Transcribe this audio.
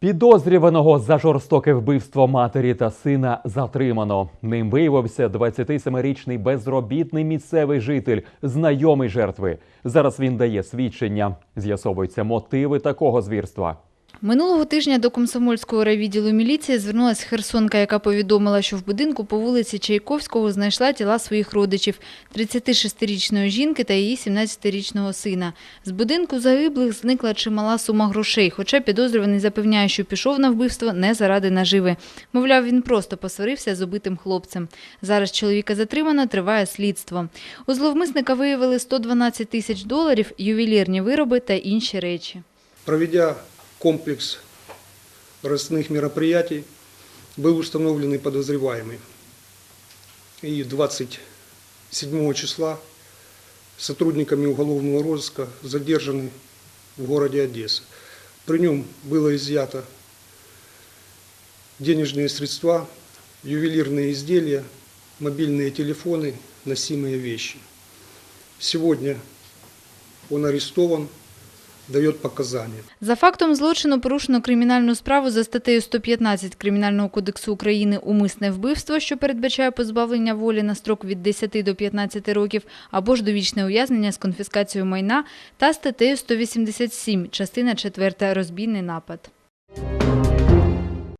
Підозрюваного за жорстоке вбивство матері та сина затримано. Ним виявився 27-річний безробітний місцевий житель, знайомий жертви. Зараз він дає свідчення. З'ясовуються мотиви такого звірства. Минулого тижня до комсомольського райвідділу міліції звернулася херсонка, яка повідомила, що в будинку по вулиці Чайковського знайшла тіла своїх родичів – 36-річної жінки та її 17-річного сина. З будинку загиблих зникла чимала сума грошей, хоча підозрюваний запевняє, що пішов на вбивство не заради наживи. Мовляв, він просто посварився з убитим хлопцем. Зараз чоловіка затримано, триває слідство. У зловмисника виявили 112 тисяч доларів, ювелірні вироби та інші речі. Проведя комплекс розыскных мероприятий, был установленный подозреваемый. И 27 числа сотрудниками уголовного розыска задержаны в городе Одесса. При нем было изъято денежные средства, ювелирные изделия, мобильные телефоны, носимые вещи. Сегодня он арестован, дает показания. За фактом злочину порушено кримінальну справу за статтею 115 Кримінального кодексу України «Умисне вбивство», що передбачає позбавлення волі на строк від 10 до 15 років або ж довічне ув'язнення з конфіскацією майна та статтею 187 частина 4 розбійний напад.